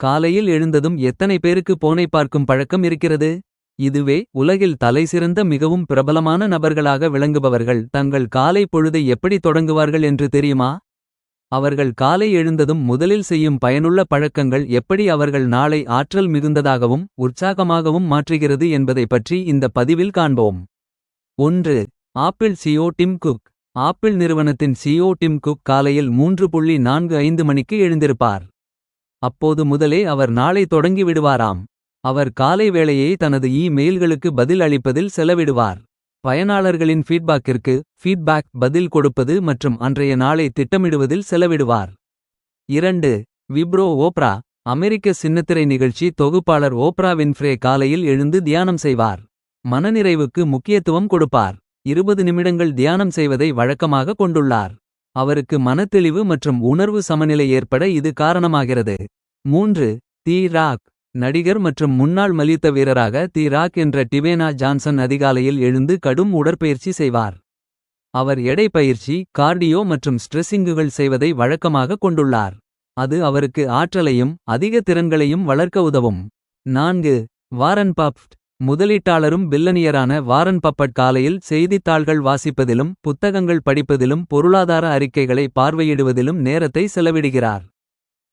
காலையில் எழுந்ததும் எத்தனை பேருக்கு போனை பார்க்கும் பழக்கம் இருக்கிறது? இதுவே உலகில் தலைசிறந்த மிகவும் பிரபலமான நபர்களாக விளங்குபவர்கள் தங்கள் காலை பொழுதை எப்படி தொடங்குவார்கள் என்று தெரியுமா? அவர்கள் காலை எழுந்ததும் முதலில் செய்யும் பயனுள்ள பழக்கங்கள் எப்படி அவர்கள் நாளை ஆற்றல் மிகுந்ததாகவும் உற்சாகமாகவும் மாற்றுகிறது என்பதை பற்றி இந்த பதிவில் காண்போம். ஒன்று Apple CEO Tim Cook. Apple நிறுவனத்தின் சிஓ டிம் குக் காலையில் மூன்று புள்ளி நான்கு ஐந்து மணிக்கு எழுந்திருப்பார். அப்போது முதலே அவர் நாளை தொடங்கிவிடுவாராம். அவர் காலை வேளையை தனது இமெயில்களுக்கு பதில் அளிப்பதில் செலவிடுவார். பயனாளர்களின் ஃபீட்பேக்கிற்கு ஃபீட்பேக் பதில் கொடுப்பது மற்றும் அன்றைய நாளை திட்டமிடுவதில் செலவிடுவார். இரண்டு விப்ரோ ஓப்ரா அமெரிக்க சின்னத்திரை நிகழ்ச்சி தொகுப்பாளர் ஓப்ரா வின்ஃப்ரே காலையில் எழுந்து தியானம் செய்வார். மனநிறைவுக்கு முக்கியத்துவம் கொடுப்பார். இருபது நிமிடங்கள் தியானம் செய்வதை வழக்கமாக கொண்டுள்ளார். அவருக்கு மனத்தெளிவு மற்றும் உணர்வு சமநிலை ஏற்பட இது காரணமாகிறது. மூன்று தி ராக் நடிகர் மற்றும் முன்னாள் மல்யுத்த வீரராக தி ராக் என்ற டிவேனா ஜான்சன் அதிகாலையில் எழுந்து கடும் உடற்பயிற்சி செய்வார். அவர் எடை பயிற்சி கார்டியோ மற்றும் ஸ்ட்ரெஸ்ஸிங்குகள் செய்வதை வழக்கமாக கொண்டுள்ளார். அது அவருக்கு ஆற்றலையும் அதிக திறன்களையும் வளர்க்க உதவும். நான்கு வாரன் பப்ட் முதலீட்டாளரும் பில்லனியரான வாரன் பப்பட் காலையில் செய்தித்தாள்கள் வாசிப்பதிலும் புத்தகங்கள் படிப்பதிலும் பொருளாதார அறிக்கைகளை பார்வையிடுவதிலும் நேரத்தை செலவிடுகிறார்.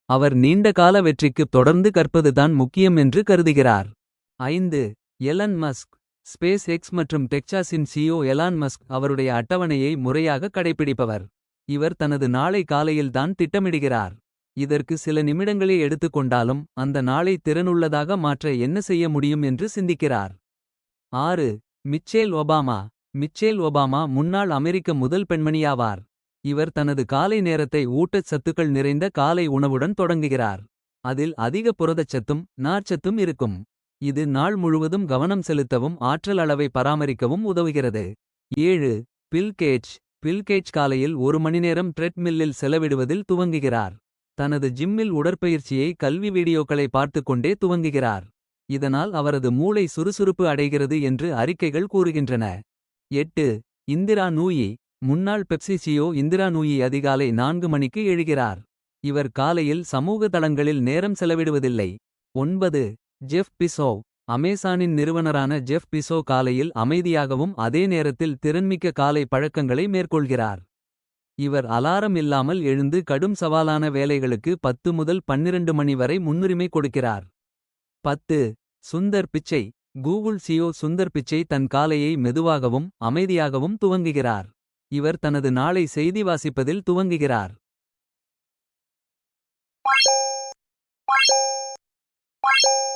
அவர் நீண்ட கால வெற்றிக்கு தொடர்ந்து கற்பதுதான் முக்கியம் என்று கருதுகிறார். ஐந்து எலன் மஸ்க் ஸ்பேஸ் எக்ஸ் மற்றும் டெக்சாஸின் சிஓ எலான் மஸ்க் அவருடைய அட்டவணையை முறையாக கடைபிடிப்பவர் இவர் தனது நாளை காலையில்தான் திட்டமிடுகிறார். இதற்கு சில நிமிடங்களே எடுத்துக்கொண்டாலும் அந்த நாளை திறனுள்ளதாக மாற்ற என்ன செய்ய முடியும் என்று சிந்திக்கிறார். ஆறு மிச்சேல் ஒபாமா மிச்சேல் ஒபாமா முன்னாள் அமெரிக்க முதல் பெண்மணியாவார். இவர் தனது காலை நேரத்தை ஊட்டச் சத்துக்கள் நிறைந்த காலை உணவுடன் தொடங்குகிறார். அதில் அதிக புரதச்சத்தும் நார்ச்சத்தும் இருக்கும். இது நாள் முழுவதும் கவனம் செலுத்தவும் ஆற்றல் அளவை பராமரிக்கவும் உதவுகிறது. ஏழு பில்கேஜ் பில்கேஜ் காலையில் ஒரு மணிநேரம் ட்ரெட்மில்லில் செலவிடுவதில் துவங்குகிறார். தனது ஜிம்மில் உடற்பயிற்சியை கல்வி வீடியோக்களை பார்த்துக்கொண்டே துவங்குகிறார். இதனால் அவரது மூளை சுறுசுறுப்பு அடைகிறது என்று அறிக்கைகள் கூறுகின்றன. எட்டு இந்திரா நூயி. முன்னாள் பெப்சி சியோ இந்திரா நூயி அதிகாலை நான்கு மணிக்கு எழுகிறார். இவர் காலையில் சமூக தளங்களில் நேரம் செலவிடுவதில்லை. ஒன்பது ஜெஃப் பிசோ அமேசானின் நிறுவனரான ஜெஃப் பிசோ காலையில் அமைதியாகவும் அதே நேரத்தில் திறன்மிக்க காலை பழக்கங்களை மேற்கொள்கிறார். இவர் அலாரம் இல்லாமல் எழுந்து கடும் சவாலான வேலைகளுக்கு பத்து முதல் பன்னிரண்டு மணி வரை முன்னுரிமை கொடுக்கிறார். பத்து சுந்தர் பிச்சை கூகுள் சியோ சுந்தர் பிச்சை தன் காலையை மெதுவாகவும் அமைதியாகவும் துவங்குகிறார். இவர் தனது நாளை செய்தி வாசிப்பதில் துவங்குகிறார் Thank you.